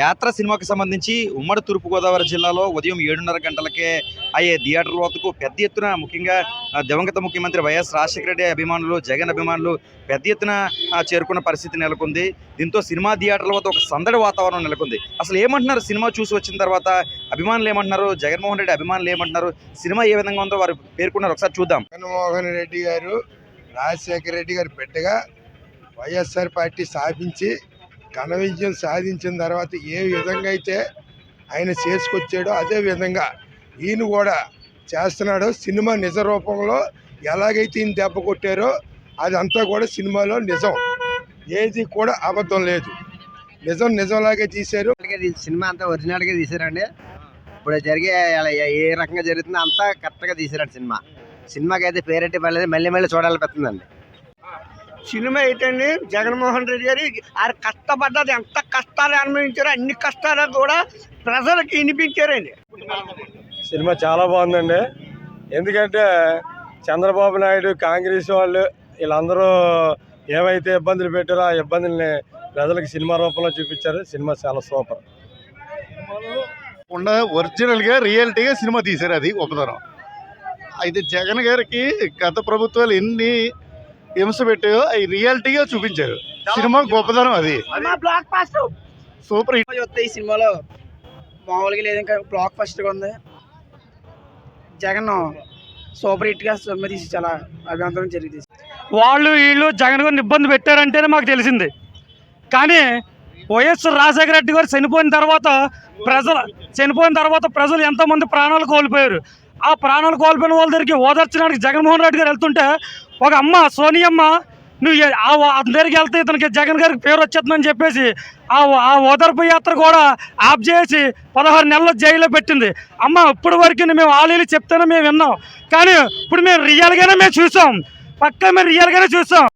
యాత్ర సినిమాకి సంబంధించి ఉమ్మడి తూర్పుగోదావరి జిల్లాలో ఉదయం ఏడున్నర గంటలకే అయ్యే థియేటర్ల వద్దకు పెద్ద ఎత్తున ముఖ్యంగా దివంగత ముఖ్యమంత్రి వైఎస్ రాజశేఖర రెడ్డి అభిమానులు జగన్ అభిమానులు పెద్ద ఎత్తున చేరుకున్న పరిస్థితి నెలకొంది. దీంతో సినిమా థియేటర్ల వద్ద ఒక సందడి వాతావరణం నెలకొంది. అసలు ఏమంటున్నారు సినిమా చూసి వచ్చిన తర్వాత? అభిమానులు ఏమంటున్నారు? జగన్మోహన్ రెడ్డి అభిమానులు ఏమంటున్నారు? సినిమా ఏ విధంగా ఉందో వారు పేర్కొన్నారు. ఒకసారి చూద్దాం. జగన్మోహన్ రెడ్డి గారు రాజశేఖర రెడ్డి గారు బిడ్డగా వైఎస్ఆర్ పార్టీ స్థాపించి ఘన విజయం సాధించిన తర్వాత ఏ విధంగా అయితే ఆయన చేసుకొచ్చాడో అదే విధంగా ఈయన కూడా చేస్తున్నాడు. సినిమా నిజ రూపంలో ఎలాగైతే ఈయన దెబ్బ కొట్టారో అదంతా కూడా సినిమాలో నిజం. ఏది కూడా అబద్ధం లేదు. నిజం నిజంలాగే తీశారు. సినిమా అంతా ఒరిజినల్గా తీశారండి. ఇప్పుడు జరిగే అలా ఏ- రకంగా జరుగుతుందో అంతా కరెక్ట్గా తీశారండి సినిమా. సినిమాకి అయితే పేరెట్టి పర్లేదు మళ్ళీ మళ్ళీ చూడాలనిపిస్తుందండి సినిమా ఏంటండి? జగన్మోహన్ రెడ్డి గారు ఆయన కష్టపడ్డది. ఎంత కష్టాలు అనుభవించారో అన్ని కష్టాలు కూడా ప్రజలకు వినిపించారండి. సినిమా చాలా బాగుందండి. ఎందుకంటే చంద్రబాబు నాయుడు కాంగ్రెస్ వాళ్ళు వీళ్ళందరూ ఏవైతే ఇబ్బందులు పెట్టారో ఆ ఇబ్బందుల్ని ప్రజలకు సినిమా రూపంలో చూపించారు. సినిమా చాలా సూపర్. కాకుండా ఒరిజినల్గా రియాలిటీగా సినిమా తీశారు అది గొప్పతనం అయితే జగన్ గారికి గత ప్రభుత్వాలు ఎన్ని హింస పెట్టాయో? అవి రియాలిటీగా చూపించారు. సినిమా గొప్పతనం అది. సూపర్. హిట్ చూస్తే ఈ సినిమాలో మామూలుగా లేదు ఇంకా బ్లాక్ ఫస్ట్గా ఉంది. జగన్ సూపర్ హిట్గా సినిమా తీసి చాలా అభినందనం జరిగింది. వాళ్ళు వీళ్ళు జగన్ గారిని ఇబ్బంది పెట్టారంటేనే మాకు తెలిసింది. కానీ వైఎస్ రాజశేఖర రెడ్డి గారు చనిపోయిన తర్వాత ప్రజలు చనిపోయిన తర్వాత ప్రజలు ఎంతోమంది ప్రాణాలు కోల్పోయారు. ఆ ప్రాణాలు కోల్పోయిన వాళ్ళ దగ్గరికి ఓదార్చడానికి జగన్మోహన్ రెడ్డి గారు వెళ్తుంటే ఒక అమ్మ సోనియమ్మ నువ్వు అందరికి ఆ వెళ్తే ఇతనికి జగన్ గారికి పేరు వచ్చేస్తుందని చెప్పేసి ఆ ఆ ఓదార్పు యాత్ర కూడా ఆప్ చేసి పదహారు నెలల జైల్లో పెట్టింది. అమ్మ ఇప్పుడు వరకు మేము ఆలీలు చెప్తేనే మేము విన్నాం. కానీ ఇప్పుడు మేము రియల్గానే మేము చూసాం. పక్క మేము రియల్గానే చూసాం.